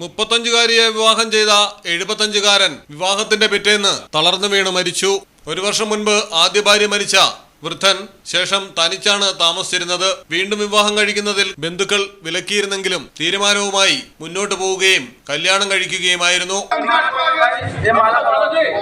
മുപ്പത്തഞ്ചുകാരിയെ വിവാഹം ചെയ്ത എഴുപത്തഞ്ചുകാരൻ വിവാഹത്തിന്റെ പിറ്റേന്ന് തളർന്നു വീണ് മരിച്ചു ഒരു വർഷം മുൻപ് ആദ്യ ഭാര്യ മരിച്ച വൃദ്ധൻ ശേഷം തനിച്ചാണ് താമസിച്ചിരുന്നത് വീണ്ടും വിവാഹം കഴിക്കുന്നതിൽ ബന്ധുക്കൾ വിലക്കിയിരുന്നെങ്കിലും തീരുമാനവുമായി മുന്നോട്ടു പോവുകയും കല്യാണം കഴിക്കുകയുമായിരുന്നു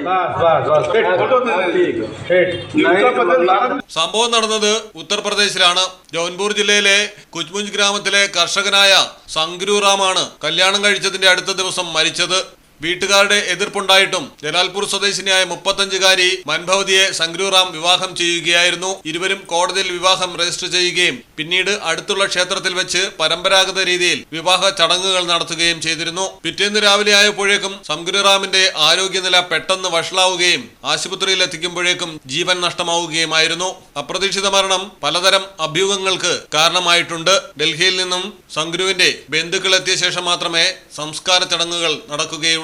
बस बस बस ठीक है। ठीक नहीं, സംഭവം നടന്നത് ഉത്തർപ്രദേശിലാണ് ജൗൻപൂർ ജില്ലയിലെ കുജ്മുഞ്ച് ഗ്രാമത്തിലെ കർഷകനായ സംഗ്രൂ റാമാണ് കല്യാണം കഴിച്ചതിന്റെ അടുത്ത ദിവസം മരിച്ചത് വീട്ടുകാരുടെ എതിർപ്പുണ്ടായിട്ടും ജലാൽപൂർ സ്വദേശിനിയായ മുപ്പത്തഞ്ചുകാരി മൻഭവതിയെ സംഗ്രൂറാം വിവാഹം ചെയ്യുകയായിരുന്നു. ഇരുവരും കോടതിയിൽ വിവാഹം രജിസ്റ്റർ ചെയ്യുകയും പിന്നീട് അടുത്തുള്ള ക്ഷേത്രത്തിൽ വെച്ച് പരമ്പരാഗത രീതിയിൽ വിവാഹ ചടങ്ങുകൾ നടത്തുകയും ചെയ്തിരുന്നു. പിറ്റേന്ന് രാവിലെ ആയപ്പോഴേക്കും സംഗ്രൂറാമിന്റെ ആരോഗ്യനില പെട്ടെന്ന് വഷളാവുകയും ആശുപത്രിയിൽ എത്തിക്കുമ്പോഴേക്കും ജീവൻ നഷ്ടമാവുകയുമായിരുന്നു. അപ്രതീക്ഷിത മരണം പലതരം അഭ്യൂഹങ്ങൾക്ക് കാരണമായിട്ടുണ്ട്. ഡൽഹിയിൽ നിന്നും സംഗ്രൂവിന്റെ ബന്ധുക്കൾ എത്തിയ ശേഷം മാത്രമേ സംസ്കാര ചടങ്ങുകൾ നടക്കുകയുള്ളൂ.